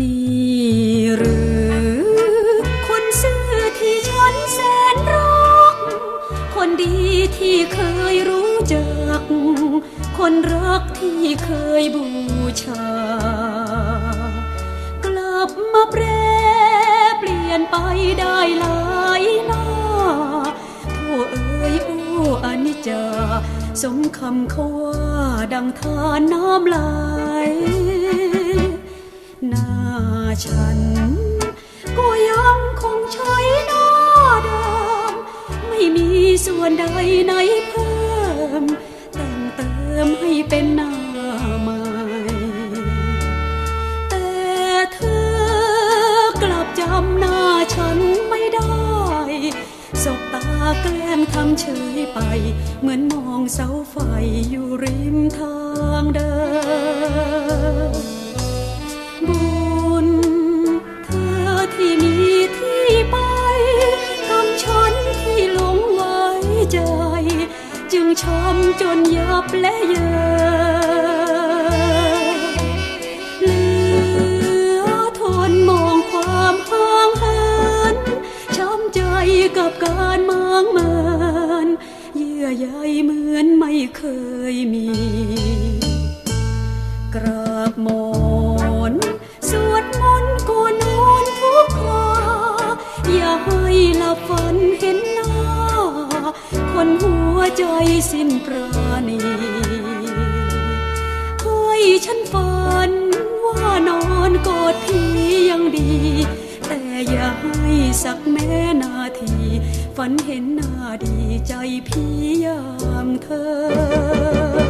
นี่หรือคนซื่อที่ฉันแสนรักคนดีที่เคยรู้จักคนรักที่เคยบูชา กลับมาแปรเปลี่ยนไปได้หลายหน้าโท่เอ้ยโอ้อนิจจาสมคำเขาว่า ดังทานน้ำไหลหน้าฉัน ก็ยังคงใช้หน้าเดิมไม่มีส่วนใดในเแกล้งทำเฉยไป เหมือนมองเสาไฟอยู่ริมทางเดินบุญเธอที่มีที่ไปทำฉันที่หลงไว้ใจ จึงช้ำจนยับและเยิน กราบหมอนสวดมนต์ก่อนนอนทุกคราอย่าให้หลับฝันเห็นหน้า คนหัวใจสิ้นปราณีให้ฉันฝันว่านอนกอดพี่ยังดี แต่อย่าให้สักแม้นาที ฝันเห็นหน้าดีใจพี่ยามเธอ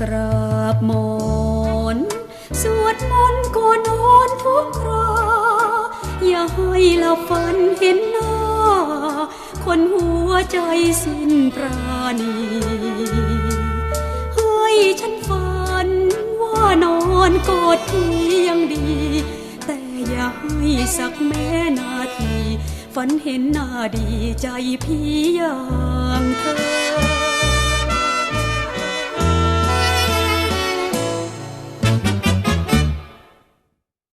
กราบหมอนสวดมนต์ก่อนนอนทุกคราอย่าให้หลับฝันเห็นหน้า คนหัวใจสิ้นปราณีให้ฉันฝันว่านอนกอดพี่ยังดี แต่อย่าให้สักแม้นาที ฝันเห็นหน้าดีใจพี่อย่างเธอ